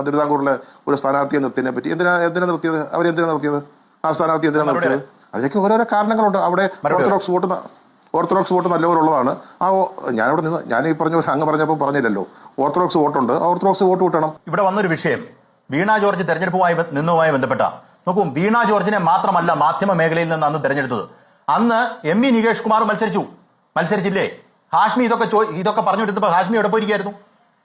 തിരുവിതാംകൂറിലെ ഒരു സ്ഥാനാർത്ഥിയെ നിർത്തിയതിനെ പറ്റി. എന്തിനാ എന്തിനാ നിർത്തിയത്? അവരെന്തിനാ നിർത്തിയത്? ആ സ്ഥാനാർത്ഥി എന്തിനാ നിർത്തിയത്? അതിനൊക്കെ ഓരോരോ കാരണങ്ങളുണ്ട്. അവിടെ ഓർത്തഡോക്സ് വോട്ട് ഓർത്തഡോക്സ് വോട്ട് നല്ലവരുള്ളതാണ്. ആ ഞാൻ ഞാനവിടെ നിന്ന് ഞാൻ ഈ പറഞ്ഞ അങ്ങ് പറഞ്ഞപ്പോൾ പറഞ്ഞില്ലല്ലോ. ഓർത്തഡോക്സ് വോട്ടുണ്ട്. ഓർത്തഡോക്സ് വോട്ട് കിട്ടണം. ഇവിടെ വന്നൊരു വിഷയം. വീണ ജോർജ് തെരഞ്ഞെടുപ്പുമായി നിന്നുമായി ബന്ധപ്പെട്ട. നോക്കൂ വീണ ജോർജിനെ മാത്രമല്ല മാധ്യമ മേഖലയിൽ നിന്ന് അന്ന് തെരഞ്ഞെടുത്തത്. അന്ന് എം ഇ നികേഷ് കുമാർ മത്സരിച്ചു. മത്സരിച്ചില്ലേ? ഹാഷ്മി ഇതൊക്കെ ഇതൊക്കെ പറഞ്ഞു കൊടുത്തപ്പോൾ ഹാഷ്മി എവിടെ പോയിരിക്കായിരുന്നു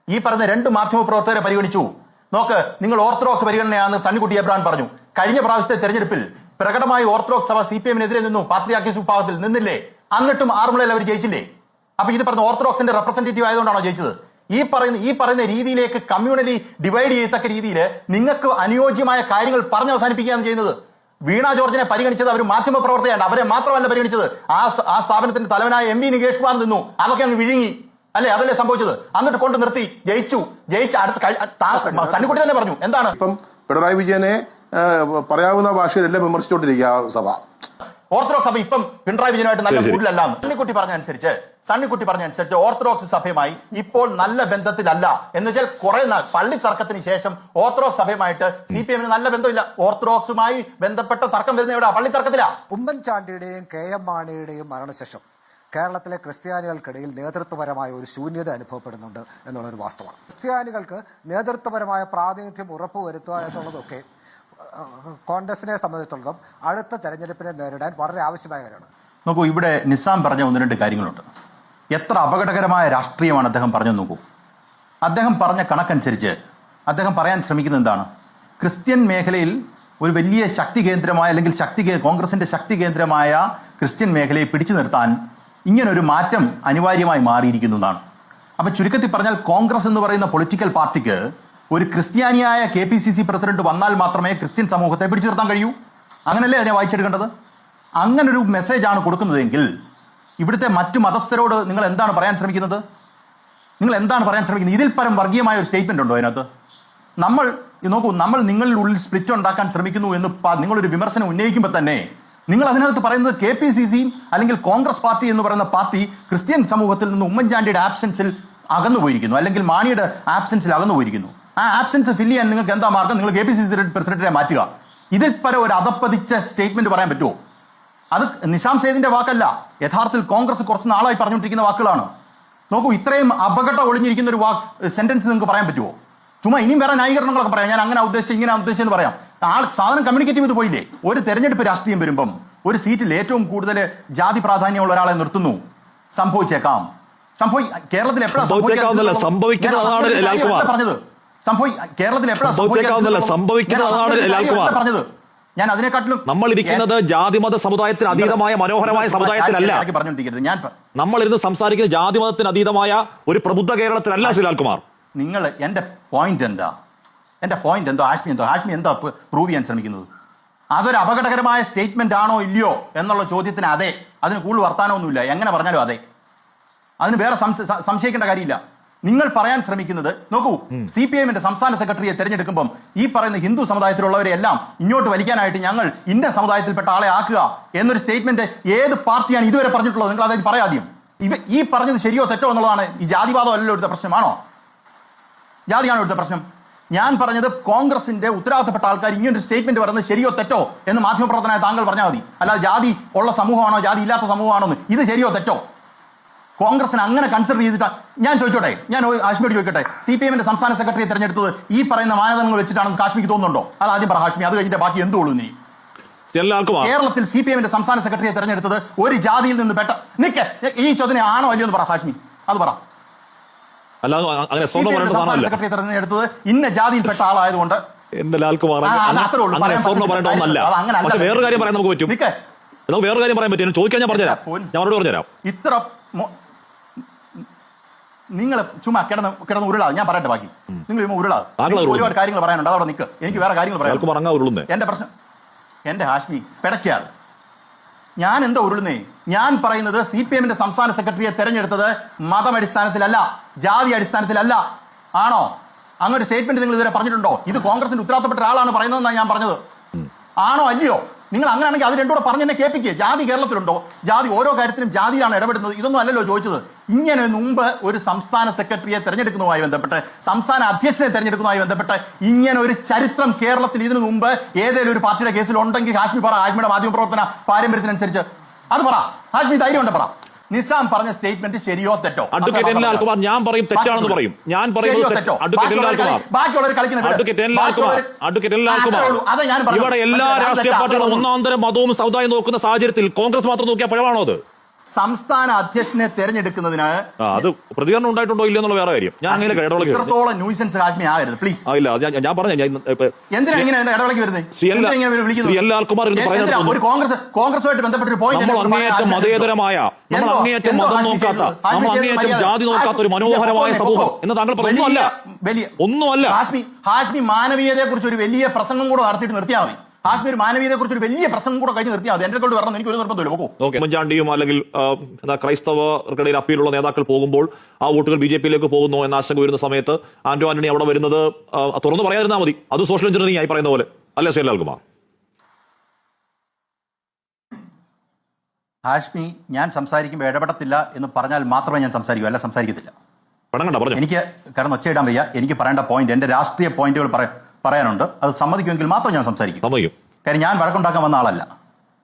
ഈ പറഞ്ഞ രണ്ട് മാധ്യമ പ്രവർത്തകരെ പരിഗണിച്ചു. നോക്ക് നിങ്ങൾ ഓർത്തഡോക്സ് പരിഗണനയാണെന്ന് സണ്ണിക്കുട്ടി എബ്രാൻ പറഞ്ഞു. കഴിഞ്ഞ പ്രാവശ്യത്തെ തെരഞ്ഞെടുപ്പിൽ പ്രകടമായി ഓർത്തഡോക്സ് സഭ സി പി എമ്മിനെതിരെ നിന്നു പാത്രിയാക്കിസ് വിഭാഗത്തിൽ നിന്നില്ലേ? എന്നിട്ടും ആറുമുളയിൽ അവർ ജയിച്ചില്ലേ? അപ്പൊ ഇത് പറഞ്ഞ ഓർത്തഡോക്സിന്റെ റെപ്രസെന്റേറ്റീവ് ആയതുകൊണ്ടാണോ ജയിച്ചത്? ഈ പറയുന്ന ഈ പറയുന്ന രീതിയിലേക്ക് കമ്മ്യൂണിറ്റി ഡിവൈഡ് ചെയ്യത്തക്ക രീതിയിൽ നിങ്ങൾക്ക് അനുയോജ്യമായ കാര്യങ്ങൾ പറഞ്ഞ് അവസാനിപ്പിക്കുകയാണ് ചെയ്യുന്നത്. വീണ ജോർജിനെ പരിഗണിച്ചത് അവർ മാധ്യമ പ്രവർത്തകയാണ് അവരെ മാത്രമല്ല പരിഗണിച്ചത്. ആ ആ സ്ഥാപനത്തിന്റെ തലവനായ എം വി നികേഷ് കുമാർ നിന്നു. അതൊക്കെ അങ്ങ് വിഴുങ്ങി. അല്ലേ? അതല്ലേ സംഭവിച്ചത്? എന്നിട്ട് കൊണ്ട് നിർത്തി ജയിച്ചു ജയിച്ച അടുത്ത സണ്ണിക്കുട്ടി തന്നെ പറഞ്ഞു. എന്താണ്? ഇപ്പം പിണറായി വിജയനെ പറയാവുന്ന ഭാഷയിലെല്ലാം വിമർശിച്ചുകൊണ്ടിരിക്കുക ആ സഭ. ഓർത്തഡോക്സ് സഭ ഇപ്പം പിണറായി വിജയനുമായിട്ട് നല്ല. കൂടുതലല്ല സണ്ണിക്കുട്ടി പറഞ്ഞ അനുസരിച്ച് സണ്ണിക്കുട്ടി പറഞ്ഞ അനുസരിച്ച് ഓർത്തഡോക്സ് സഭയുമായി ഇപ്പോൾ നല്ല ബന്ധത്തിലല്ല. എന്ന് വെച്ചാൽ കുറെ നാൾ പള്ളി തർക്കത്തിന് ശേഷം ഓർത്തഡോക്സ് സഭയുമായിട്ട് സി പി എമ്മിന് നല്ല ബന്ധമില്ല. ഓർത്തഡോക്സുമായി ബന്ധപ്പെട്ട തർക്കം വരുന്ന എവിടെ പള്ളി തർക്കത്തിലാ. ഉമ്മൻചാണ്ടിയുടെയും കെ എം മാണിയുടെയും മരണശേഷം. കേരളത്തിലെ ക്രിസ്ത്യാനികൾക്കിടയിൽ നേതൃത്വപരമായ ഒരു ശൂന്യത അനുഭവപ്പെടുന്നുണ്ട് എന്നുള്ളൊരു വാസ്തവമാണ്. ക്രിസ്ത്യാനികൾക്ക് നേതൃത്വപരമായ പ്രാതിനിധ്യം ഉറപ്പുവരുത്തുക എന്നുള്ളതൊക്കെ കോൺഗ്രസിനെ സംബന്ധിച്ചിടത്തോളം അടുത്ത തെരഞ്ഞെടുപ്പിനെ നേരിടാൻ വളരെ ആവശ്യമായ കാര്യമാണ്. നോക്കൂ ഇവിടെ നിസാം പറഞ്ഞ ഒന്ന് രണ്ട് കാര്യങ്ങളുണ്ട്. എത്ര അപകടകരമായ രാഷ്ട്രീയമാണ് അദ്ദേഹം പറഞ്ഞു നോക്കൂ. അദ്ദേഹം പറഞ്ഞ കണക്കനുസരിച്ച് അദ്ദേഹം പറയാൻ ശ്രമിക്കുന്നത് എന്താണ്? ക്രിസ്ത്യൻ മേഖലയിൽ ഒരു വലിയ ശക്തി കേന്ദ്രമായ അല്ലെങ്കിൽ ശക്തി കോൺഗ്രസിന്റെ ശക്തി കേന്ദ്രമായ ക്രിസ്ത്യൻ മേഖലയെ പിടിച്ചു നിർത്താൻ ഇങ്ങനൊരു മാറ്റം അനിവാര്യമായി മാറിയിരിക്കുന്നു എന്നാണ്. അപ്പൊ ചുരുക്കത്തിൽ പറഞ്ഞാൽ കോൺഗ്രസ് എന്ന് പറയുന്ന പൊളിറ്റിക്കൽ പാർട്ടിക്ക് ഒരു ക്രിസ്ത്യാനിയായ K P C C president വന്നാൽ മാത്രമേ ക്രിസ്ത്യൻ സമൂഹത്തെ പിടിച്ചു നിർത്താൻ കഴിയൂ. അങ്ങനല്ലേ അതിനെ വായിച്ചെടുക്കേണ്ടത്? അങ്ങനൊരു മെസ്സേജാണ് കൊടുക്കുന്നതെങ്കിൽ ഇവിടുത്തെ മറ്റു മതസ്ഥരോട് നിങ്ങൾ എന്താണ് പറയാൻ ശ്രമിക്കുന്നത്? നിങ്ങൾ എന്താണ് പറയാൻ ശ്രമിക്കുന്നത്? ഇതിൽ പരം വർഗീയമായ ഒരു സ്റ്റേറ്റ്മെന്റ് ഉണ്ടോ അതിനകത്ത്? നമ്മൾ നോക്കൂ നമ്മൾ നിങ്ങളിൽ ഉള്ളിൽ സ്പ്ലിറ്റ് ഉണ്ടാക്കാൻ ശ്രമിക്കുന്നു എന്ന് നിങ്ങളൊരു വിമർശനം ഉന്നയിക്കുമ്പോൾ തന്നെ നിങ്ങൾ അതിനകത്ത് പറയുന്നത് കെ പി സി സിയും അല്ലെങ്കിൽ കോൺഗ്രസ് പാർട്ടി എന്ന് പറയുന്ന പാർട്ടി ക്രിസ്ത്യൻ സമൂഹത്തിൽ നിന്ന് ഉമ്മൻചാണ്ടിയുടെ ആബ്സെൻസിൽ അകന്നു പോയിരിക്കുന്നു അല്ലെങ്കിൽ മാണിയുടെ ആബ്സെൻസിൽ അകന്നു പോയിരിക്കുന്നു ആ ആബ്സെൻസ് ഫില്ല് ചെയ്യാൻ നിങ്ങൾക്ക് എന്താ മാർഗം? നിങ്ങൾ കെ പി സി സി പ്രസിഡന്റിനെ മാറ്റുക. ഇതിൽ പരം ഒരു അതപ്പതിച്ച സ്റ്റേറ്റ്മെന്റ് പറയാൻ പറ്റുമോ? അത് നിഷാം സേദിന്റെ വാക്കല്ല. യഥാർത്ഥത്തിൽ കോൺഗ്രസ് കുറച്ച് നാളായി പറഞ്ഞുകൊണ്ടിരിക്കുന്ന വാക്കുകളാണ്. നോക്കൂ ഇത്രയും അപകടം ഒളിഞ്ഞിരിക്കുന്ന ഒരു വാക്ക് സെന്റൻസ് നിങ്ങൾക്ക് പറയാൻ പറ്റുമോ? ചുമ്മാ ഇനിയും വേറെ ന്യായീകരണങ്ങളൊക്കെ പറയാം. ഞാൻ അങ്ങനെ ഉദ്ദേശിച്ച് ഇങ്ങനെ ഉദ്ദേശിച്ചെന്ന് പറയാം. ആൾ സാധനം കമ്മ്യൂണിക്കേറ്റ് ചെയ്ത് പോയില്ലേ? ഒരു തെരഞ്ഞെടുപ്പ് രാഷ്ട്രീയം വരുമ്പം ഒരു സീറ്റിൽ ഏറ്റവും കൂടുതൽ ജാതി പ്രാധാന്യമുള്ള ഒരാളെ നിർത്തുന്നു. സംഭവിച്ചേക്കാം. സംഭവി കേരളത്തിൽ എപ്പോഴാണ്. പറഞ്ഞത്. സംഭവി കേരളത്തിൽ എപ്പോഴാണ്. പറഞ്ഞത്. ഞാൻ അതിനെക്കാട്ടിലും നമ്മൾ ഇരിക്കുന്നത് ജാതിമത സമുദായത്തിന് അതീതമായ മനോഹരമായ സമുദായത്തിലല്ല. ഞാൻ നമ്മൾ ഇരുന്ന് സംസാരിക്കുന്ന ജാതിമതത്തിന് അതീതമായ ഒരു പ്രബുദ്ധ കേരളത്തിലല്ല ശ്രീ ലാൽകുമാർ നിങ്ങൾ എന്റെ പോയിന്റ് എന്താ? എന്റെ പോയിന്റ് എന്തോ ആഷ്മി എന്തോ ആഷ്മി എന്താ പ്രൂവ് ചെയ്യാൻ ശ്രമിക്കുന്നത്? അതൊരു അപകടകരമായ സ്റ്റേറ്റ്മെന്റ് ആണോ ഇല്ലയോ എന്നുള്ള ചോദ്യത്തിന് അതെ. അതിന് കൂടുതൽ വർത്താനമൊന്നുമില്ല. എങ്ങനെ പറഞ്ഞാലും അതെ. അതിന് വേറെ സംശയിക്കേണ്ട കാര്യമില്ല. നിങ്ങൾ പറയാൻ ശ്രമിക്കുന്നത് നോക്കൂ സി പി എമ്മിന്റെ സംസ്ഥാന സെക്രട്ടറിയെ തെരഞ്ഞെടുക്കുമ്പം ഈ പറയുന്ന ഹിന്ദു സമുദായത്തിലുള്ളവരെ എല്ലാം ഇങ്ങോട്ട് വലിക്കാനായിട്ട് ഞങ്ങൾ ഇന്ന സമുദായത്തിൽപ്പെട്ട ആളെ ആക്കുക എന്നൊരു സ്റ്റേറ്റ്മെന്റ് ഏത് പാർട്ടിയാണ് ഇതുവരെ പറഞ്ഞിട്ടുള്ളത്? നിങ്ങൾ അതായത് പറയാദ്യം ഇവ ഈ പറഞ്ഞത് ശരിയോ തെറ്റോ എന്നുള്ളതാണ് ഈ ജാതിവാദം അല്ലല്ലോ എടുത്ത പ്രശ്നമാണോ? ജാതിയാണോ എടുത്ത പ്രശ്നം? ഞാൻ പറഞ്ഞത് കോൺഗ്രസിന്റെ ഉത്തരവാദിത്തപ്പെട്ട ആൾക്കാർ ഇങ്ങനൊരു സ്റ്റേറ്റ്മെന്റ് പറയുന്നത് ശരിയോ തെറ്റോ എന്ന് മാധ്യമപ്രവർത്തനായ താങ്കൾ പറഞ്ഞാൽ മതി. അല്ലാതെ ജാതി ഉള്ള സമൂഹമാണോ ജാതി ഇല്ലാത്ത സമൂഹമാണോ എന്ന് ഇത് ശരിയോ തെറ്റോ? കോൺഗ്രസിന് അങ്ങനെ കൺസിഡർ ചെയ്തിട്ട് ഞാൻ ചോദിച്ചോട്ടെ ഞാൻ കാശ്മീർ ചോദിക്കട്ടെ. സി പി എമ്മിന്റെ സംസ്ഥാന സെക്രട്ടറിയെ തെരഞ്ഞെടുത്തത് ഈ പറയുന്ന മാനദണ്ഡങ്ങൾ വെച്ചിട്ടാണെന്ന് കാശ്മീർക്ക് തോന്നുന്നുണ്ടോ? അത് ആദ്യം പറ കാശ്മീർ അത് കഴിഞ്ഞിട്ട് ബാക്കി എന്തുള്ളൂ നീ കേരളത്തിൽ സി പി എമ്മിന്റെ സംസ്ഥാന സെക്രട്ടറിയെ തെരഞ്ഞെടുത്തത് ഒരു ജാതിയിൽ നിന്ന് പെട്ട നിക്ക് ഈ ചോദ്യം ആണോ അല്ലയോ എന്ന് പറ കാശ്മീർ അത് പറ. അല്ലാതെ അങ്ങനെ പറയേണ്ട സാധനമല്ല. തെരഞ്ഞെടുത്തത് ഇന്ന ജാതിയിൽപ്പെട്ട ആളായതുകൊണ്ട് എന്റെ ലാൽകുമാർ അങ്ങനെ- സ്വർണം പറയേണ്ട ഒന്നല്ല. പക്ഷെ വേറൊരു കാര്യം പറയാൻ നമുക്ക് പറ്റും. നമുക്ക് വേറൊരു കാര്യം പറയാൻ പറ്റും. ചോദിക്കാൻ ഞാൻ പറഞ്ഞുതരാം. ഞാൻ അവരോട് പറഞ്ഞുതരാം. ഇത്ര നിങ്ങൾ ചുമ്മാ കിടന്ന് കിടന്ന് ഉരുളാ. ഞാൻ പറയട്ടെ ബാക്കി. നിങ്ങൾ ചുമ്മാ ഉരുളാ. ഒരുപാട് കാര്യങ്ങൾ പറയാനുണ്ട്. അതവിടെ നിൽക്ക് എനിക്ക് വേറെ കാര്യങ്ങൾ പറയാം എന്റെ പ്രശ്നം എന്റെ ഹാഷ്മി പിടയ്ക്കാതെ ഞാൻ എന്താ ഉരുളുന്നേ? ഞാൻ പറയുന്നത് സി പി എമ്മിന്റെ സംസ്ഥാന സെക്രട്ടറിയെ തെരഞ്ഞെടുത്തത് മതമടിസ്ഥാനത്തിലല്ല ജാതി അടിസ്ഥാനത്തിലല്ല. ആണോ? അങ്ങനെ സ്റ്റേറ്റ്മെന്റ് നിങ്ങൾ ഇതുവരെ പറഞ്ഞിട്ടുണ്ടോ? ഇത് കോൺഗ്രസിന്റെ ഉത്തരവാദിത്തപ്പെട്ട ഒരാളാണ് പറയുന്നതെന്നാണ് ഞാൻ പറഞ്ഞത്. ആണോ അല്ലയോ? നിങ്ങൾ അങ്ങനെയാണെങ്കിൽ അത് രണ്ടുകൂടെ പറഞ്ഞ് എന്നെ കേൾപ്പിക്കുക ജാതി കേരളത്തിലുണ്ടോ? ജാതി ഓരോ കാര്യത്തിലും ജാതിയിലാണ് ഇടപെടുന്നത്. ഇതൊന്നും അല്ലല്ലോ ചോദിച്ചത്. ഇങ്ങനെ മുമ്പ് ഒരു സംസ്ഥാന സെക്രട്ടറിയെ തെരഞ്ഞെടുക്കുന്നതുമായി ബന്ധപ്പെട്ട് സംസ്ഥാന അധ്യക്ഷനെ തെരഞ്ഞെടുക്കുന്നതുമായി ബന്ധപ്പെട്ട് ഇങ്ങനെ ഒരു ചരിത്രം കേരളത്തിൽ ഇതിനു മുമ്പ് ഏതെങ്കിലും ഒരു പാർട്ടിയുടെ കേസിൽ ഉണ്ടെങ്കിൽ ഹാഷ്മി പറ ഹാഷ്മിയുടെ മാധ്യമ പ്രവർത്തന പാരമ്പര്യത്തിനനുസരിച്ച്. അത് പറ. ഹാഷ്മി ധൈര്യം ഉണ്ട് പറ. നിസാം പറഞ്ഞ സ്റ്റേറ്റ്മെന്റ് ശരിയോ തെറ്റോ? അഡ്വക്കേറ്റ് എൻ ലാൽകുമാർ ഞാൻ പറയും തെറ്റാണെന്ന് പറയും. ഞാൻ പറയുന്നത്? Advocate N Lalkumar advocate N Lalkumar advocate N Lalkumar. ഇവിടെ എല്ലാ രാഷ്ട്രീയ പാർട്ടികളും ഒന്നാന്തരം മതവും സമുദായം നോക്കുന്ന സാഹചര്യത്തിൽ കോൺഗ്രസ് മാത്രം നോക്കിയാൽ പഴമാണോ അത്? സംസ്ഥാന അധ്യക്ഷനെ തെരഞ്ഞെടുക്കുന്നതിന് അത് പ്രതികരണം ഉണ്ടായിട്ടുണ്ടോ ഇല്ലെന്നുള്ള വേറെ കാര്യം. ഞാൻ അങ്ങനെ ഇടവേളക്ക് ന്യൂസൻസ് ആകരുത് പ്ലീസ് ഇല്ല ഞാൻ പറഞ്ഞു എന്തിനാ ഇങ്ങനെ വരുന്നത്? ഒരു കോൺഗ്രസ് കോൺഗ്രസുമായിട്ട് ബന്ധപ്പെട്ട ഒരു പോയിന്റ് നമ്മൾ അങ്ങേയറ്റം മതേതരമായ നമ്മൾ അങ്ങേയറ്റം മതം നോക്കാത്ത നമ്മൾ അങ്ങേയറ്റം ജാതി നോക്കാത്ത ഒരു മനോഹരമായ സമൂഹം എന്ന് താങ്കൾ പറഞ്ഞു ഒന്നുമല്ല വലിയ ഒന്നുമല്ല. ഹാഷ്മി ഹാഷ്മി മാനവീയതയെ കുറിച്ച് ഒരു വലിയ പ്രസംഗം കൂടെ നടത്തിയിട്ട് നിർത്തിയാൽ മതി. ഹാഷ്മി ഒരു മാനവീയതയെ കുറിച്ച് ഒരു വലിയ പ്രസംഗം കൂടെ കഴിഞ്ഞ് നിർത്തിയാൽ എന്റെ കൊണ്ട് വരണം എനിക്ക് ഒരു നിർബന്ധമില്ല പോകൂ ഓക്കെ. ഉമ്മൻചാണ്ടിയും അല്ലെങ്കിൽ എന്താ ക്രൈസ്തവർക്കിടയിൽ അപ്പീലുള്ള നേതാക്കൾ പോകുമ്പോൾ ആ വോട്ടുകൾ ബി ജെ പിയിലേക്ക് പോകുന്നു എന്ന ആശങ്ക വരുന്ന സമയത്ത് ആന്റോ ആന്റണി അവിടെ വരുന്നത് തുറന്നു പറയാതിരുന്നാൽ മതി. അത് സോഷ്യൽ എഞ്ചിനീയറിംഗ് ആയി പറയുന്ന പോലെ. അല്ലേ ശ്രീ ലാൽകുമാർ ഹാഷ്മി ഞാൻ സംസാരിക്കുമ്പോൾ ഇടപെടത്തില്ല എന്ന് പറഞ്ഞാൽ മാത്രമേ ഞാൻ സംസാരിക്കൂ. അല്ല സംസാരിക്കത്തില്ല. എനിക്ക് കിടന്ന് ഒച്ചയിടാൻ വയ്യ. എനിക്ക് പറയേണ്ട പോയിന്റ് എന്റെ രാഷ്ട്രീയ പോയിന്റുകൾ പറ- പറയാനുണ്ട്. അത് സമ്മതിക്കുമെങ്കിൽ മാത്രം ഞാൻ സംസാരിക്കും. സമ്മതിക്കും. കാര്യം ഞാൻ വഴക്കുണ്ടാക്കാൻ വന്ന ആളല്ല.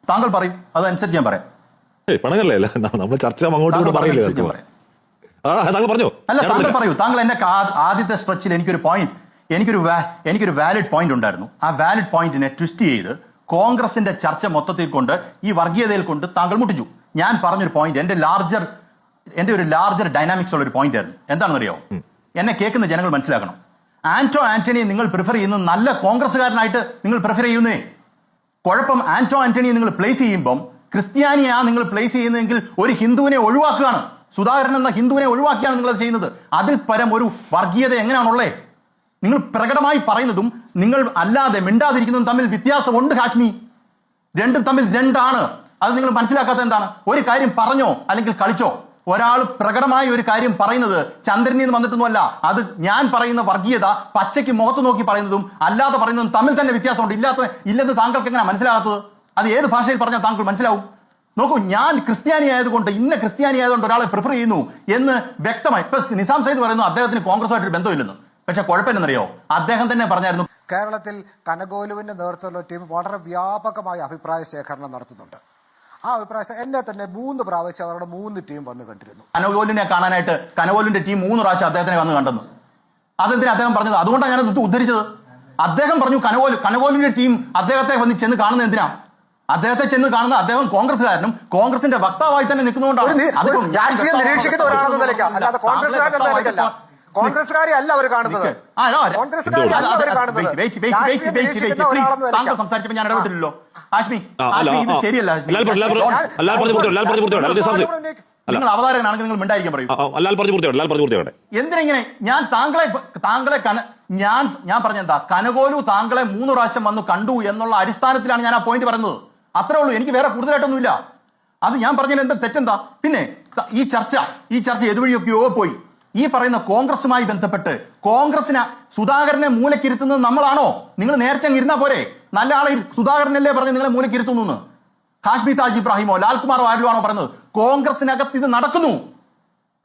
താങ്കൾ പറയും. അതനുസരിച്ച് ഞാൻ പറയാം. പണങ്ങല്ലേ? നമ്മൾ ചർച്ച അങ്ങോട്ട് പറയില്ലേ താങ്കൾ പറഞ്ഞു. അല്ല താങ്കൾ. പറയൂ. താങ്കൾ എന്റെ കാ- ആദ്യത്തെ സ്ട്രെച്ചിൽ എനിക്കൊരു പോയിന്റ് എനിക്കൊരു എനിക്കൊരു വാലിഡ് പോയിന്റ് ഉണ്ടായിരുന്നു. ആ വാലിഡ് പോയിന്റിനെ ട്വിസ്റ്റ് ചെയ്ത് കോൺഗ്രസിന്റെ ചർച്ച മൊത്തത്തിൽ കൊണ്ട് ഈ വർഗീയതയിൽ കൊണ്ട് താങ്കൾ മുട്ടിച്ചു. ഞാൻ പറഞ്ഞൊരു പോയിന്റ് എന്റെ ലാർജർ എന്റെ ഒരു ലാർജർ ഡൈനാമിക്സ് ഉള്ള ഒരു പോയിന്റ് ആയിരുന്നു. എന്താണെന്ന് അറിയോ എന്നെ കേൾക്കുന്ന ജനങ്ങൾ മനസ്സിലാക്കണം. ആന്റോ ആന്റണിയെ നിങ്ങൾ പ്രിഫർ ചെയ്യുന്നത് നല്ല കോൺഗ്രസ്സുകാരനായിട്ട് നിങ്ങൾ പ്രിഫർ ചെയ്യുന്നേ? കുഴപ്പം ആന്റോ ആന്റണിയെ നിങ്ങൾ പ്ലേസ് ചെയ്യുമ്പം ക്രിസ്ത്യാനിയാ നിങ്ങൾ പ്ലേസ് ചെയ്യുന്നതെങ്കിൽ ഒരു ഹിന്ദുവിനെ ഒഴിവാക്കുകയാണ്. സുധാകരൻ എന്ന ഹിന്ദുവിനെ ഒഴിവാക്കിയാണ് നിങ്ങൾ ചെയ്യുന്നത്. അതിൽ പരം ഒരു വർഗീയത എങ്ങനെയാണുള്ളേ? നിങ്ങൾ പ്രകടമായി പറയുന്നതും നിങ്ങൾ അല്ലാതെ മിണ്ടാതിരിക്കുന്നതും തമ്മിൽ വ്യത്യാസമുണ്ട് കാശ്മീർ രണ്ടും തമ്മിൽ രണ്ടാണ്. അത് നിങ്ങൾ മനസ്സിലാക്കാത്ത എന്താണ്? ഒരു കാര്യം പറഞ്ഞോ അല്ലെങ്കിൽ കളിച്ചോ? ഒരാൾ പ്രകടമായ ഒരു കാര്യം പറയുന്നത് ചന്ദ്രനിൽ നിന്ന് വന്നിട്ടൊന്നുമല്ല. അത് ഞാൻ പറയുന്ന വർഗീയത പച്ചയ്ക്ക് മുഖത്ത് നോക്കി പറയുന്നതും അല്ലാതെ പറയുന്നതും തമ്മിൽ തന്നെ വ്യത്യാസമുണ്ട്. ഇല്ലാത്ത ഇല്ലെന്ന് താങ്കൾക്ക് എങ്ങനെ മനസ്സിലാകാത്തത്? അത് ഏത് ഭാഷയിൽ പറഞ്ഞാൽ താങ്കൾ മനസ്സിലാവും? നോക്കൂ ഞാൻ ക്രിസ്ത്യാനി ആയതുകൊണ്ട് ഇന്ന ക്രിസ്ത്യാനി ആയതുകൊണ്ട് ഒരാളെ പ്രിഫർ ചെയ്യുന്നു എന്ന് വ്യക്തമായി ഇപ്പൊ നിസാം സൈദ് പറയുന്നു അദ്ദേഹത്തിന് കോൺഗ്രസുമായിട്ടൊരു ബന്ധമില്ലെന്ന്. പക്ഷെ കുഴപ്പമില്ലെന്നറിയോ? അദ്ദേഹം തന്നെ പറഞ്ഞായിരുന്നു കേരളത്തിൽ കനകോലുവിന്റെ നേതൃത്വത്തിലുള്ള ടീം വളരെ വ്യാപകമായ അഭിപ്രായ ശേഖരണം നടത്തുന്നുണ്ട്. ആ പ്രാവശ്യം എന്നെ തന്നെ മൂന്ന് പ്രാവശ്യം അവരുടെ മൂന്ന് ടീം വന്ന് കണ്ടിരുന്നു. കനകോലിനെ കാണാനായിട്ട് കനകോലിന്റെ ടീം മൂന്ന് പ്രാവശ്യം അദ്ദേഹത്തിനെ വന്ന് കണ്ടെന്നു. അതെന്തിനാ അദ്ദേഹം പറഞ്ഞത്? അതുകൊണ്ടാണ് ഞാൻ ഉദ്ധരിച്ചത്. അദ്ദേഹം പറഞ്ഞു കനകോൽ കനകോലിന്റെ ടീം അദ്ദേഹത്തെ വന്ന് ചെന്ന് കാണുന്നത് എന്തിനാ? അദ്ദേഹത്തെ ചെന്ന് കാണുന്ന അദ്ദേഹം കോൺഗ്രസ്സുകാരനും കോൺഗ്രസിന്റെ വക്താവായി തന്നെ നിൽക്കുന്നതുകൊണ്ടാണ്. രാഷ്ട്രീയം നിരീക്ഷിക്കുന്ന ഒരാളെന്ന നിലയ്ക്ക്. അല്ലാതെ കോൺഗ്രസ്സുകാരൻ കോൺഗ്രസ്സുകാരെ അല്ല അവർ കാണുന്നത്. താങ്കൾ. ഞാൻ ഇടപെട്ടില്ലല്ലോ. ഹാഷ്മി ആ, ഹാഷ്മി ഇത് ശരിയല്ല ഹാഷ്മി. നിങ്ങൾ അവതാരകനാണെങ്കിൽ നിങ്ങൾ മിണ്ടായിരിക്കാൻ പറയൂ. എന്തിനെങ്ങനെ? ഞാൻ താങ്കളെ താങ്കളെ കന ഞാൻ ഞാൻ പറഞ്ഞെന്താ? കനകോലു താങ്കളെ മൂന്ന് പ്രാവശ്യം വന്ന് കണ്ടു എന്നുള്ള അടിസ്ഥാനത്തിലാണ് ഞാൻ ആ പോയിന്റ് പറയുന്നത് അത്രേ ഉള്ളൂ. എനിക്ക് വേറെ കൂടുതലായിട്ടൊന്നുമില്ല. അത് ഞാൻ പറഞ്ഞതിൽ എന്താ തെറ്റെന്താ? പിന്നെ ഈ ചർച്ച ഈ ചർച്ച എതുവഴിയൊക്കെയോ പോയി. ഈ പറയുന്ന കോൺഗ്രസുമായി ബന്ധപ്പെട്ട് കോൺഗ്രസിന് സുധാകരനെ മൂലക്കിരുത്തുന്നത് നമ്മളാണോ? നിങ്ങൾ നേരത്തെ ഇരുന്നാ പോരെ. നല്ല ആളെ സുധാകരനല്ലേ പറഞ്ഞ് നിങ്ങളെ മൂലക്കിരുത്തുന്നു എന്ന്. ഹാഷ്മി താജ് ഇബ്രാഹിമോ ലാൽകുമാറോ ആരിലോ ആണോ പറഞ്ഞത്? കോൺഗ്രസിനകത്ത് ഇത് നടക്കുന്നു.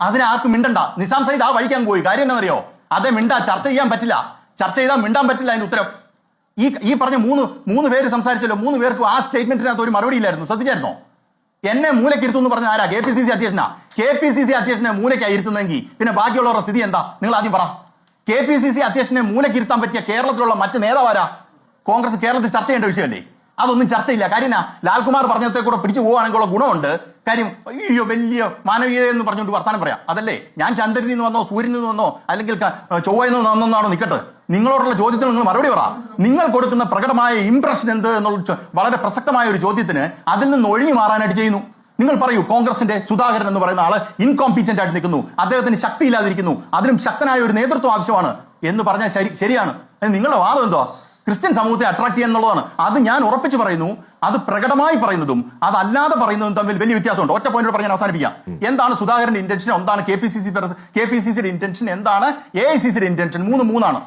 അതിനെ ആർക്കും മിണ്ടണ്ട. നിസാം സൈദ് ആ വഴിക്കാൻ പോയി. കാര്യം എന്താണെന്നറിയോ? അതേ മിണ്ട ചർച്ച ചെയ്യാൻ പറ്റില്ല. ചർച്ച ചെയ്താൽ മിണ്ടാൻ പറ്റില്ല അതിന്റെ ഉത്തരം. ഈ ഈ പറഞ്ഞ മൂന്ന് മൂന്ന് പേര് സംസാരിച്ചല്ലോ. മൂന്ന് പേർക്കും ആ സ്റ്റേറ്റ്മെന്റിനകത്ത് ഒരു മറുപടി ഇല്ലായിരുന്നു. ശ്രദ്ധിച്ചായിരുന്നോ? എന്നെ മൂലക്കിരുത്തു എന്ന് പറഞ്ഞ ആരാ? കെ പി സി സി അധ്യക്ഷനാ. കെ പി സി സി അധ്യക്ഷനെ മൂലയ്ക്കായി ഇരുത്തുന്നെങ്കിൽ പിന്നെ ബാക്കിയുള്ളവരുടെ സ്ഥിതി എന്താ? നിങ്ങൾ ആദ്യം പറ. കെ പി സി സി അധ്യക്ഷനെ മൂലക്കിരുത്താൻ പറ്റിയ കേരളത്തിലുള്ള മറ്റ് നേതാവാരാ? കോൺഗ്രസ് കേരളത്തിൽ ചർച്ച ചെയ്യേണ്ട വിഷയമല്ലേ? അതൊന്നും ചർച്ചയില്ല. കാര്യം ലാൽകുമാർ പറഞ്ഞത്തെ കൂടെ പിടിച്ചു പോവുകയാണെങ്കിലുള്ള ഗുണമുണ്ട്. കാര്യം അയ്യോ വലിയ മാനവീയത എന്ന് പറഞ്ഞുകൊണ്ട് വർത്താനം പറയാം. അതല്ലേ? ഞാൻ ചന്ദ്രനിൽ നിന്ന് വന്നോ സൂര്യനിൽ നിന്ന് വന്നോ അല്ലെങ്കിൽ ചൊവ്വയിൽ നിന്ന് വന്നോന്നാണോ നിൽക്കട്ടെ നിങ്ങളോടുള്ള ചോദ്യത്തിന് നിങ്ങൾ മറുപടി പറ. നിങ്ങൾ കൊടുക്കുന്ന പ്രകടമായ ഇംപ്രഷൻ എന്ത് എന്നുള്ള വളരെ പ്രസക്തമായ ഒരു ചോദ്യത്തിന് അതിൽ നിന്ന് ഒഴിഞ്ഞു മാറാനായിട്ട് ചെയ്യുന്നു. നിങ്ങൾ പറയൂ കോൺഗ്രസിന്റെ സുധാകരൻ എന്ന് പറയുന്ന ആൾ ഇൻകോമ്പീറ്റന്റ് ആയിട്ട് നിൽക്കുന്നു. അദ്ദേഹത്തിന് ശക്തിയില്ലാതിരിക്കുന്നു. അതിനും ശക്തനായ ഒരു നേതൃത്വം ആവശ്യമാണ് എന്ന് പറഞ്ഞാൽ ശരി ശരിയാണ്. നിങ്ങളുടെ വാദം എന്തുവാ? ക്രിസ്ത്യൻ സമൂഹത്തെ അട്രാക്ട് ചെയ്യുക എന്നുള്ളതാണ്. അത് ഞാൻ ഉറപ്പിച്ച് പറയുന്നു അത് പ്രകടമായി പറയുന്നതും അതല്ലാതെ പറയുന്നതും തമ്മിൽ വലിയ വ്യത്യാസമുണ്ട്. ഒറ്റ പോയിന്റ് പറഞ്ഞാൽ അവസാനിപ്പിക്കാം. എന്താണ് സുധാകരന്റെ ഇന്റൻഷൻ എന്താണ് K P C C K P C സിയുടെ ഇന്റൻഷൻ എന്താണ് എ ഐ സി സിയുടെ ഇന്റൻഷൻ മൂന്ന് മൂന്നാണ്.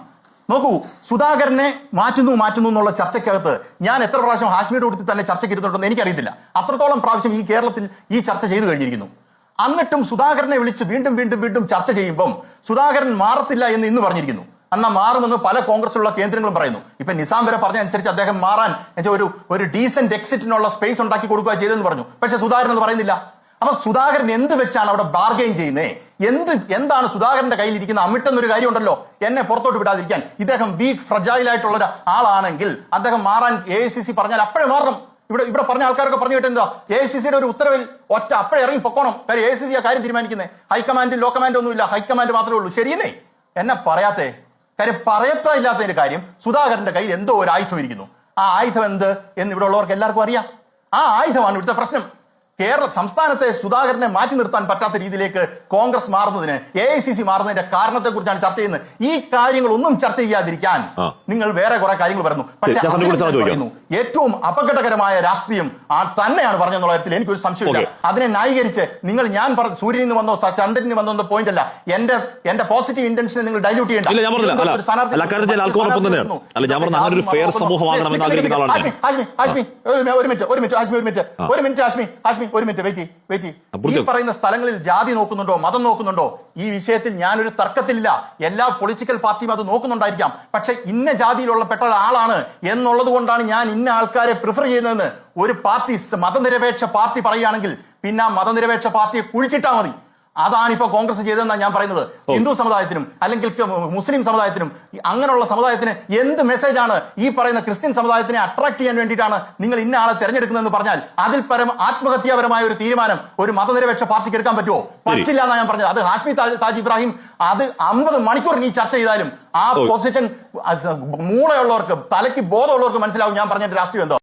നോക്കൂ സുധാകരനെ മാറ്റുന്നു മാറ്റുന്നു എന്നുള്ള ചർച്ചയ്ക്കകത്ത് ഞാൻ എത്ര പ്രാവശ്യം ഹാഷ്മിയുടെ കൂട്ടത്തിൽ തന്നെ ചർച്ചയ്ക്ക് ഇരുന്നിട്ടുണ്ടെന്ന് എനിക്കറിയത്തില്ല. അത്രത്തോളം പ്രാവശ്യം ഈ കേരളത്തിൽ ഈ ചർച്ച ചെയ്തു കഴിഞ്ഞിരിക്കുന്നു. എന്നിട്ടും സുധാകരനെ വിളിച്ച് വീണ്ടും വീണ്ടും വീണ്ടും ചർച്ച ചെയ്യുമ്പം സുധാകരൻ മാറത്തില്ല എന്ന് ഇന്ന് പറഞ്ഞിരിക്കുന്നു. എന്നാ മാറുമെന്ന് പല കോൺഗ്രസിലുള്ള കേന്ദ്രങ്ങളും പറയുന്നു. ഇപ്പൊ നിസാം വരെ പറഞ്ഞ അനുസരിച്ച് അദ്ദേഹം മാറാൻ ഒരു ഒരു ഡീസന്റ് എക്സിറ്റിനുള്ള സ്പേസ് ഉണ്ടാക്കി കൊടുക്കുക ചെയ്തെന്ന് പറഞ്ഞു. പക്ഷെ സുധാകരൻ അത് പറയുന്നില്ല. അപ്പൊ സുധാകരൻ എന്ത് വെച്ചാണ് അവിടെ ബാർഗെയിൻ ചെയ്യുന്നത് എന്ത് എന്താണ് സുധാകരന്റെ കയ്യിൽ ഇരിക്കുന്ന അമിട്ടെന്നൊരു കാര്യമുണ്ടല്ലോ? എന്നെ പുറത്തോട്ട് വിടാതിരിക്കാൻ. ഇദ്ദേഹം വീക്ക് ഫ്രജൈൽ ആയിട്ടുള്ള ആളാണെങ്കിൽ അദ്ദേഹം മാറാൻ എ പറഞ്ഞാൽ അപ്പോഴേ മാറണം. ഇവിടെ ഇവിടെ പറഞ്ഞ ആൾക്കാരൊക്കെ പറഞ്ഞു കേട്ടെന്താ എ സി സിയുടെ ഒരു ഉത്തരവിൽ ഒറ്റ അപ്പോഴേ ഇറങ്ങി പൊക്കോണം. കാര്യം എ സി സി ആ കാര്യം തീരുമാനിക്കുന്നത് ഹൈക്കമാൻഡ് ലോ കമാൻഡ് ഒന്നുമില്ല. ഹൈക്കമാൻഡ് മാത്രമേ ഉള്ളൂ. ശരിയെന്നേ? എന്നെ പറയാത്തേ? കാര്യം പറയത്ത ഇല്ലാത്തതിന്റെ കാര്യം സുധാകരന്റെ കയ്യിൽ എന്തോ ഒരു ആയുധം ഇരിക്കുന്നു. ആ ആയുധം എന്ത് എന്ന് ഇവിടെ ഉള്ളവർക്ക് എല്ലാവർക്കും അറിയാം. ആ ആയുധമാണ് ഇവിടുത്തെ പ്രശ്നം. കേരള സംസ്ഥാനത്തെ സുധാകരനെ മാറ്റി നിർത്താൻ പറ്റാത്ത രീതിയിലേക്ക് കോൺഗ്രസ് മാറുന്നതിന് എ ഐ സി സി മാറുന്നതിന്റെ കാരണത്തെ കുറിച്ചാണ് ചർച്ച ചെയ്യുന്നത്. ഈ കാര്യങ്ങളൊന്നും ചർച്ച ചെയ്യാതിരിക്കാൻ നിങ്ങൾ വേറെ കുറെ കാര്യങ്ങൾ പറഞ്ഞു. പക്ഷേ. പറയുന്നു, ഏറ്റവും അപകടകരമായ രാഷ്ട്രീയം തന്നെയാണ് പറഞ്ഞെന്നുള്ള കാര്യത്തിൽ എനിക്കൊരു സംശയമില്ല അതിനെ ന്യായീകരിച്ച് നിങ്ങൾ ഞാൻ പറഞ്ഞു സൂര്യനിൽ നിന്ന് വന്നോ ചന്ദ്രനിൽ നിന്ന് വന്നോ പോയിന്റ് അല്ല. എന്റെ എന്റെ പോസിറ്റീവ് ഇന്റൻഷനെ നിങ്ങൾ ഡൈല്യൂട്ട് ചെയ്യേണ്ട. ഒരു മിനിറ്റ് ഒരു മിനിറ്റ് ഒരു മിനിറ്റ് ഹാഷ്മി ഒരു മിനിറ്റ് ഹാഷ്മി ഒരു മിനിറ്റ് വെയിറ്റ് വെയിറ്റ്. ഈ പറയുന്ന സ്ഥലങ്ങളിൽ ജാതി നോക്കുന്നുണ്ടോ മതം നോക്കുന്നുണ്ടോ ഈ വിഷയത്തിൽ ഞാനൊരു തർക്കത്തിലില്ല. എല്ലാ പൊളിറ്റിക്കൽ പാർട്ടിയും അത് നോക്കുന്നുണ്ടായിരിക്കാം. പക്ഷെ ഇന്ന ജാതിയിലുള്ള പെട്ട ആളാണ് എന്നുള്ളത് കൊണ്ടാണ് ഞാൻ ഇന്ന ആൾക്കാരെ പ്രിഫർ ചെയ്യുന്നതെന്ന് ഒരു പാർട്ടി മതനിരപേക്ഷ പാർട്ടി പറയുകയാണെങ്കിൽ പിന്നെ ആ മതനിരപേക്ഷ പാർട്ടിയെ കുഴിച്ചിട്ടാ മതി. അതാണ് ഇപ്പൊ കോൺഗ്രസ് ചെയ്തതെന്നാണ് ഞാൻ പറയുന്നത്. ഹിന്ദു സമുദായത്തിനും അല്ലെങ്കിൽ മുസ്ലിം സമുദായത്തിനും അങ്ങനെയുള്ള സമുദായത്തിന് എന്ത് മെസ്സേജാണ് ഈ പറയുന്ന ക്രിസ്ത്യൻ സമുദായത്തിനെ അട്രാക്ട് ചെയ്യാൻ വേണ്ടിയിട്ടാണ് നിങ്ങൾ ഇന്ന ആളെ തെരഞ്ഞെടുക്കുന്നതെന്ന് പറഞ്ഞാൽ അതിൽ പരം ആത്മഹത്യാപരമായ ഒരു തീരുമാനം ഒരു മതനിരപേക്ഷ പാർട്ടിക്ക് എടുക്കാൻ പറ്റുമോ? പറ്റില്ല എന്നാണ് ഞാൻ പറഞ്ഞത്. അത് ഹാഷ്മി താജ് താജ് ഇബ്രാഹിം അത് അമ്പത് മണിക്കൂർ നീ ചർച്ച ചെയ്താലും ആ പൊസിഷൻ മൂളയുള്ളവർക്ക് തലയ്ക്ക് ബോധമുള്ളവർക്ക് മനസ്സിലാവും ഞാൻ പറഞ്ഞ രാഷ്ട്രീയം എന്തോ.